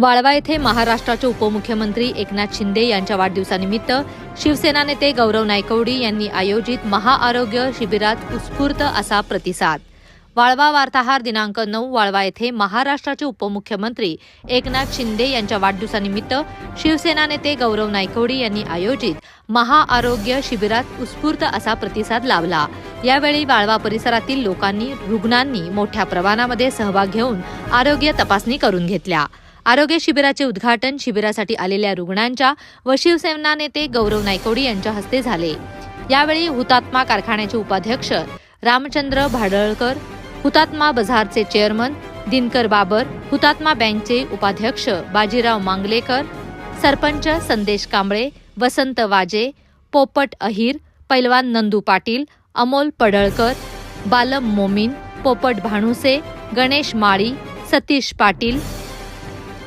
वाळवा येथे महाराष्ट्राचे उपमुख्यमंत्री एकनाथ शिंदे यांच्या वाढदिवसानिमित्त शिवसेना नेते गौरव नायकवडी यांनी आयोजित महाआरोग्य शिबिरात उत्स्फूर्त असा प्रतिसाद. वाळवा वार्ताहर दिनांक नऊ वाळवा येथे महाराष्ट्राचे उपमुख्यमंत्री एकनाथ शिंदे यांच्या वाढदिवसानिमित्त शिवसेना नेते गौरव नायकवडी यांनी आयोजित महाआरोग्य शिबिरात उत्स्फूर्त असा प्रतिसाद लावला यावेळी वाळवा परिसरातील लोकांनी रुग्णांनी मोठ्या प्रमाणामध्ये सहभाग घेऊन आरोग्य तपासणी करून घेतल्या. आरोग्य शिबिराचे उद्घाटन शिबिरासाठी आलेल्या रुग्णांच्या व शिवसेना नेते गौरव नायकोडी यांच्या हस्ते झाले. यावेळी हुतात्मा कारखान्याचे उपाध्यक्ष रामचंद्र भाडळकर हुतात्मा बझारचे चेअरमन दिनकर बाबर हुतात्मा बँकचे उपाध्यक्ष बाजीराव मांगलेकर सरपंच संदेश कांबळे वसंत वाजे पोपट अहिर पैलवान नंदू पाटील अमोल पडळकर बालम मोमीन पोपट भाणुसे गणेश माळी सतीश पाटील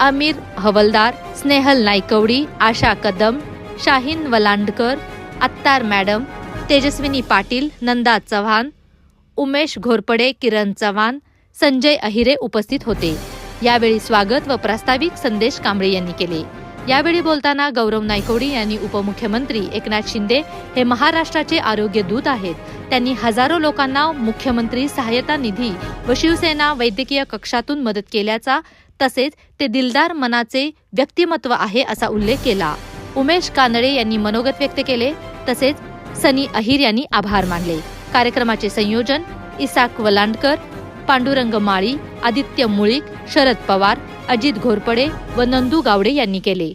आमिर हवलदार स्नेहल नायकवडी आशा कदम शाहीन वलांडकर अत्तार मॅडम तेजस्विनी पाटील नंदा चव्हाण उमेश घोरपडे किरण चव्हाण संजय अहिरे उपस्थित होते. यावेळी स्वागत व प्रास्ताविक संदेश कांबळे यांनी केले. यावेळी बोलताना गौरव नायकवडी यांनी उपमुख्यमंत्री एकनाथ शिंदे हे महाराष्ट्राचे आरोग्य दूत आहेत. त्यांनी हजारो लोकांना मुख्यमंत्री सहायता निधी व शिवसेना वैद्यकीय कक्षातून मदत केल्याचा तसेच ते दिलदार मनाचे व्यक्तिमत्व आहे असा उल्लेख केला. उमेश कानडे यांनी मनोगत व्यक्त केले. तसेच सनी अहिर यांनी आभार मानले. कार्यक्रमाचे संयोजन इसाक वलांडकर पांडुरंग माळी आदित्य मुळीक शरद पवार अजित घोरपडे व नंदू गावडे यांनी केले.